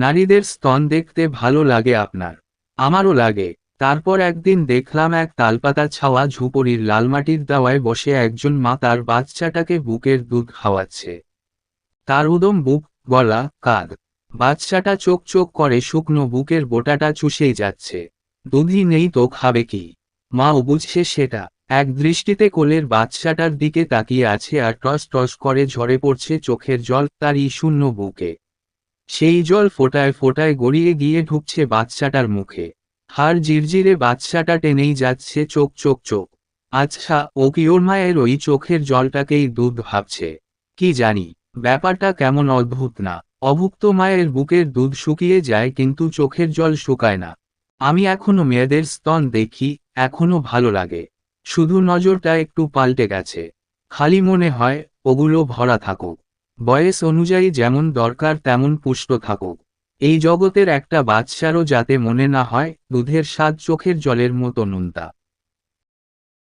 নারীদের স্তন দেখতে ভালো লাগে আপনার। আমারও লাগে। তারপর একদিন দেখলাম এক তালপাতা ছাওয়া ঝুপড়ির লালমাটির দাওয়ায় বসে একজন মা তার বাচ্চাটাকে বুকের দুধ খাওয়াচ্ছে। তার উদম বুক, গলা, কাঁধ। বাচ্চাটা চোখ চোখ করে শুকনো বুকের বোটাটা চুষেই যাচ্ছে। দুধই নেই তো খাবে কি? মাও বুঝছে সেটা। এক দৃষ্টিতে কোলের বাচ্চাটার দিকে তাকিয়ে আছে আর টস টস করে ঝরে পড়ছে চোখের জল তারই শূন্য বুকে। সেই জল ফোটায় ফোটায় গড়িয়ে গিয়ে ঢুকছে বাচ্চাটার মুখে। হাড় জিরজিরে বাচ্চাটা টেনেই যাচ্ছে চোখ চোখ চোখ। আচ্ছা ও কি ওর মায়ের ওই চোখের জলটাকেই দুধ ভাবছে? কি জানি, ব্যাপারটা কেমন অদ্ভুত না। অভুক্ত মায়ের বুকের দুধ শুকিয়ে যায় কিন্তু চোখের জল শুকায় না। আমি এখনও মেয়েদের স্তন দেখি, এখনও ভালো লাগে। শুধু নজরটা একটু পাল্টে গেছে। খালি মনে হয়, ওগুলো ভরা থাকুক। বয়স অনুযায়ী যেমন দরকার তেমন পুষ্ট থাকুক। এই জগতের একটা বাচ্চারও যাতে মনে না হয়, দুধের স্বাদ চোখের জলের মতো নুনতা।